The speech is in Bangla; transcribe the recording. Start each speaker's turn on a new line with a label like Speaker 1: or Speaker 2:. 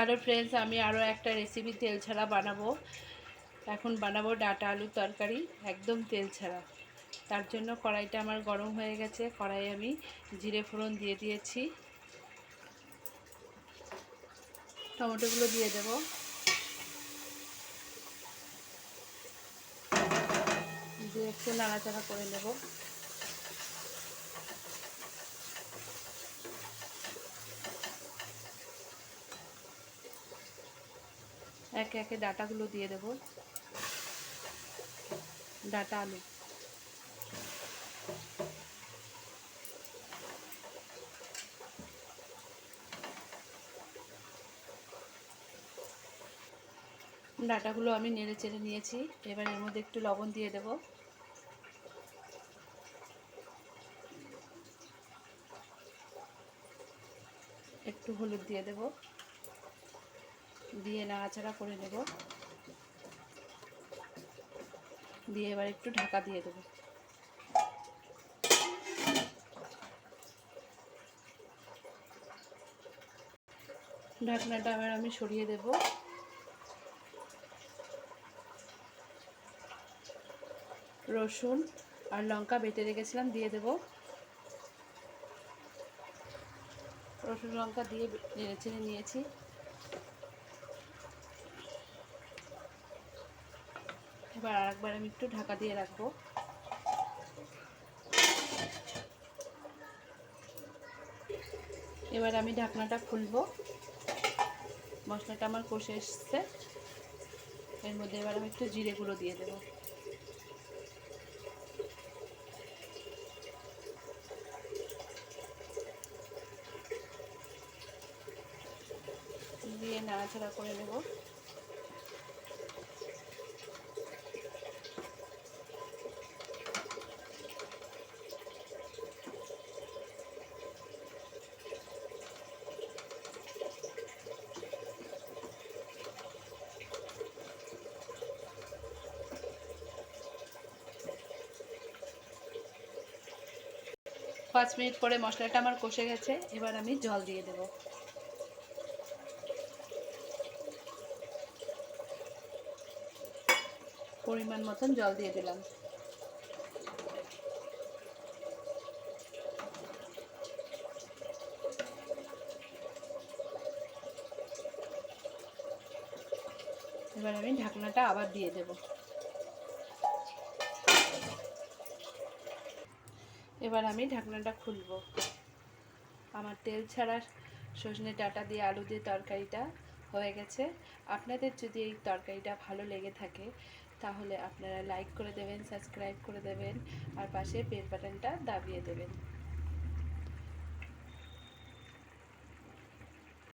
Speaker 1: হ্যালো ফ্রেন্ডস আমি আরও একটা রেসিপি তেল ছাড়া বানাবো। এখন বানাবো ডাটা আলুর তরকারি, একদম তেল ছাড়া। তার জন্য কড়াইটা আমার গরম হয়ে গেছে, কড়াই আমি জিরে ফোড়ন দিয়ে দিয়েছি। টমেটোগুলো দিয়ে দেব। দিয়ে একটু নাড়াচাড়া করে নেব। একে একে ডাটাগুলো দিয়ে দেব। ডাটা আলু। ডাটাগুলো আমি নেড়ে চেড়ে নিয়েছি। এবার এর মধ্যে একটু লবণ দিয়ে দেব। একটু হলুদ দিয়ে দেব। দিয়ে নাড়াচাড়া করে নেব। দিয়ে এবার একটু ঢাকা দিয়ে দেব। ঢাকনাটা আবার আমি সরিয়ে দেব। রসুন আর লঙ্কা বেটে রেখেছিলাম, দিয়ে দেব। রসুন লঙ্কা দিয়ে নেড়ে নিয়েছি। এবার আরেকবার আমি একটু ঢাকা দিয়ে রাখব। এবার আমি ঢাকনাটা খুলবো। মশলাটা আমার কষে এসছে। এর মধ্যে এবার আমি একটু জিরে গুঁড়ো দিয়ে দেবো। দিয়ে নাড়াচাড়া করে নেব। পাঁচ মিনিট পরে মশলাটা আমার কষে গেছে, এবার আমি জল দিয়ে দেব। পরিমাণ মতন জল দিয়ে দিলাম। এবার আমি ঢাকনাটা আবার দিয়ে দেব। এবার আমি ঢাকনাটা খুলব। আমার তেল ছাড়া সজনে ডাটা দিয়ে আলু দিয়ে তরকারিটা হয়ে গেছে। আপনাদের যদি এই তরকারিটা ভালো লেগে থাকে, তাহলে আপনারা লাইক করে দেবেন সাবস্ক্রাইব করে দেবেন, আর পাশে বেল বাটনটা দাবিয়ে দেবেন।